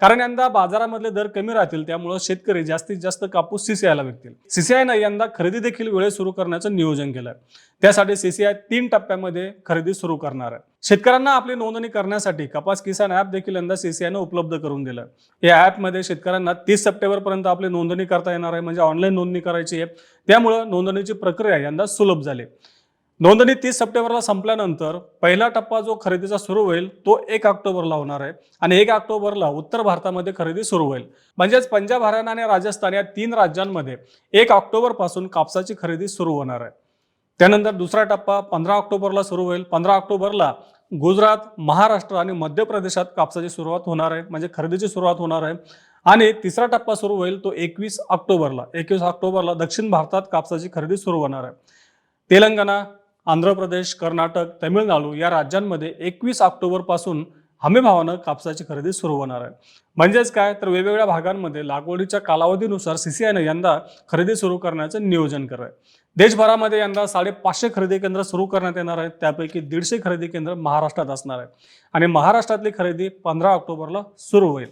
कारण यंदा बाजारामधले दर कमी राहतील त्यामुळे शेतकरी जास्तीत जास्त कापूस सीसीआयला विकतील. सीसीआयनं यंदा खरेदी देखील वेळेत सुरू करण्याचं नियोजन केलं त्यासाठी सीसीआय तीन टप्प्यामध्ये खरेदी सुरू करणार आहे. शेतकऱ्यांना आपली नोंदणी करण्यासाठी कपास किसान ऍप देखील यंदा सीसीआयनं उपलब्ध करून दिलं या ऍपमध्ये शेतकऱ्यांना तीस सप्टेंबरपर्यंत आपली नोंदणी करता येणार आहे म्हणजे ऑनलाईन नोंदणी करायची आहे. त्यामुळं नोंदणीची प्रक्रिया यंदा सुलभ झाली. नोंदणी तीस सप्टेंबरला संपल्यानंतर पहिला टप्पा जो खरेदीचा सुरू होईल तो एक ऑक्टोबरला होणार आहे. आणि एक ऑक्टोबरला उत्तर भारतामध्ये खरेदी सुरू होईल. म्हणजेच पंजाब हरियाणा आणि राजस्थान या तीन राज्यांमध्ये एक ऑक्टोबरपासून कापसाची खरेदी सुरू होणार आहे. त्यानंतर दुसरा टप्पा पंधरा ऑक्टोबरला सुरू होईल. पंधरा ऑक्टोबरला गुजरात महाराष्ट्र आणि मध्य प्रदेशात कापसाची सुरुवात होणार आहे. म्हणजे खरेदीची सुरुवात होणार आहे. आणि तिसरा टप्पा सुरू होईल तो एकवीस ऑक्टोबरला एकवीस ऑक्टोबरला दक्षिण भारतात कापसाची खरेदी सुरू होणार आहे. तेलंगणा आंध्र प्रदेश कर्नाटक तमिळनाडू या राज्यांमध्ये एकवीस ऑक्टोबरपासून हमीभावानं कापसाची खरेदी सुरू होणार आहे. म्हणजेच काय? तर वेगवेगळ्या भागांमध्ये लागवडीच्या कालावधीनुसार सीसीआयनं यंदा खरेदी सुरू करण्याचं नियोजन करत आहे. देशभरामध्ये यंदा साडेपाचशे खरेदी केंद्र सुरू करण्यात येणार आहेत. त्यापैकी दीडशे खरेदी केंद्र महाराष्ट्रात असणार आहे आणि महाराष्ट्रातली खरेदी पंधरा ऑक्टोबरला सुरू होईल.